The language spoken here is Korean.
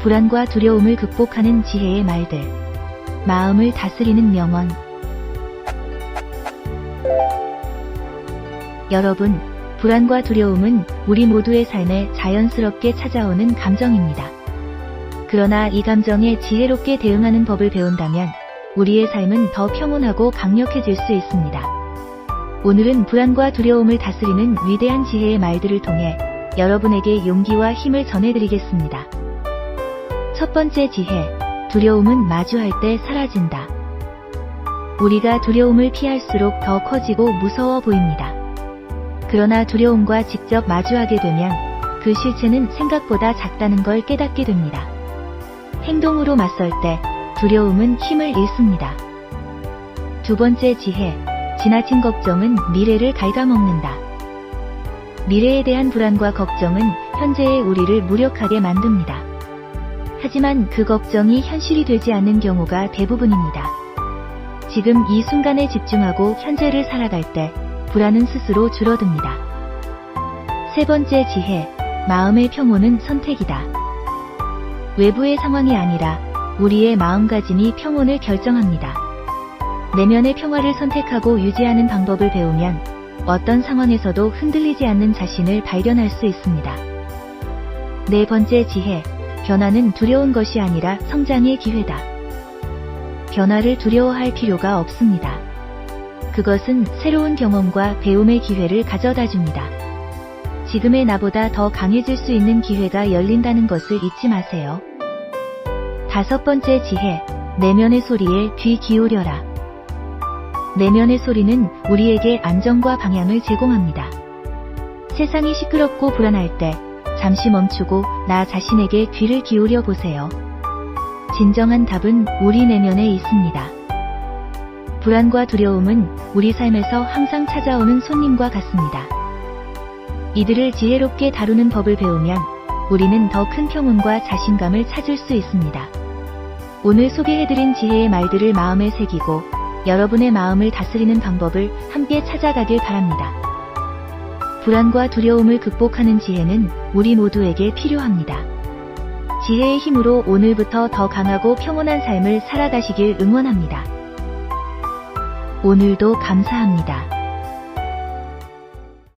불안과 두려움을 극복하는 지혜의 말들. 마음을 다스리는 명언. 여러분, 불안과 두려움은 우리 모두의 삶에 자연스럽게 찾아오는 감정입니다. 그러나 이 감정에 지혜롭게 대응하는 법을 배운다면 우리의 삶은 더 평온하고 강력해질 수 있습니다. 오늘은 불안과 두려움을 다스리는 위대한 지혜의 말들을 통해 여러분에게 용기와 힘을 전해드리겠습니다. 첫 번째 지혜, 두려움은 마주할 때 사라진다. 우리가 두려움을 피할수록 더 커지고 무서워 보입니다. 그러나 두려움과 직접 마주하게 되면 그 실체는 생각보다 작다는 걸 깨닫게 됩니다. 행동으로 맞설 때 두려움은 힘을 잃습니다. 두 번째 지혜, 지나친 걱정은 미래를 갉아먹는다. 미래에 대한 불안과 걱정은 현재의 우리를 무력하게 만듭니다. 하지만 그 걱정이 현실이 되지 않는 경우가 대부분입니다. 지금 이 순간에 집중하고 현재를 살아갈 때 불안은 스스로 줄어듭니다. 세 번째 지혜, 마음의 평온은 선택이다. 외부의 상황이 아니라 우리의 마음가짐이 평온을 결정합니다. 내면의 평화를 선택하고 유지하는 방법을 배우면 어떤 상황에서도 흔들리지 않는 자신을 발견할 수 있습니다. 네 번째 지혜, 변화는 두려운 것이 아니라 성장의 기회다. 변화를 두려워할 필요가 없습니다. 그것은 새로운 경험과 배움의 기회를 가져다 줍니다. 지금의 나보다 더 강해질 수 있는 기회가 열린다는 것을 잊지 마세요. 다섯 번째 지혜, 내면의 소리에 귀 기울여라. 내면의 소리는 우리에게 안정과 방향을 제공합니다. 세상이 시끄럽고 불안할 때 잠시 멈추고 나 자신에게 귀를 기울여 보세요. 진정한 답은 우리 내면에 있습니다. 불안과 두려움은 우리 삶에서 항상 찾아오는 손님과 같습니다. 이들을 지혜롭게 다루는 법을 배우면 우리는 더 큰 평온과 자신감을 찾을 수 있습니다. 오늘 소개해드린 지혜의 말들을 마음에 새기고 여러분의 마음을 다스리는 방법을 함께 찾아가길 바랍니다. 불안과 두려움을 극복하는 지혜는 우리 모두에게 필요합니다. 지혜의 힘으로 오늘부터 더 강하고 평온한 삶을 살아가시길 응원합니다. 오늘도 감사합니다.